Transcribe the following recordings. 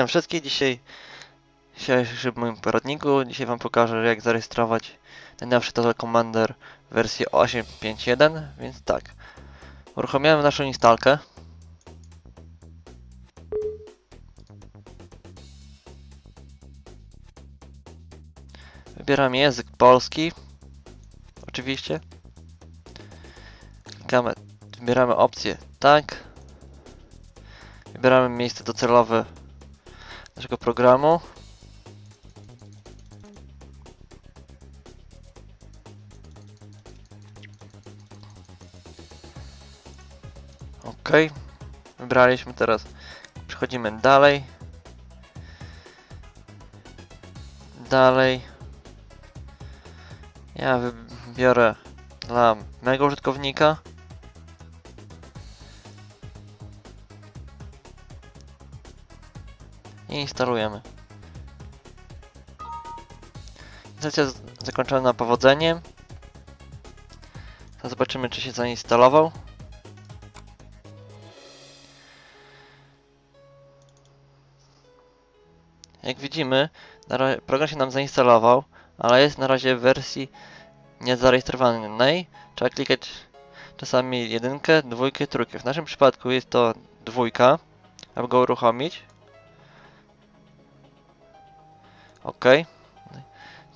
Witam wszystkich. Dzisiaj w moim poradniku. Dzisiaj Wam pokażę jak zarejestrować najnowszy Total Commander wersję 8.5.1 więc tak. Uruchomiłem naszą instalkę. Wybieramy język polski. Oczywiście. Klikamy, wybieramy opcję tak. Wybieramy miejsce docelowe naszego programu. OK. Wybraliśmy teraz. Przechodzimy dalej. Dalej. Ja wybiorę dla mego użytkownika. I instalujemy. Instalacja zakończona powodzeniem. Teraz zobaczymy, czy się zainstalował. Jak widzimy, program się nam zainstalował, ale jest na razie w wersji niezarejestrowanej. Trzeba klikać czasami jedynkę, dwójkę, trójkę. W naszym przypadku jest to dwójka, aby go uruchomić. OK.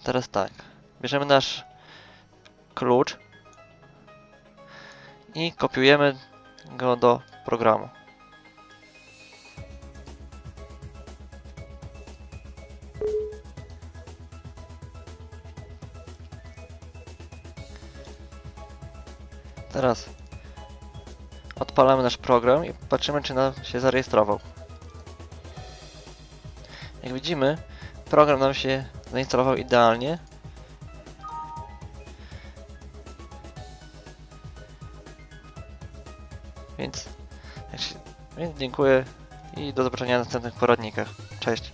Teraz tak. Bierzemy nasz klucz i kopiujemy go do programu. Teraz odpalamy nasz program i patrzymy, czy nam się zarejestrował. Jak widzimy, program nam się zainstalował idealnie. Więc, więc dziękuję i do zobaczenia w następnych poradnikach. Cześć.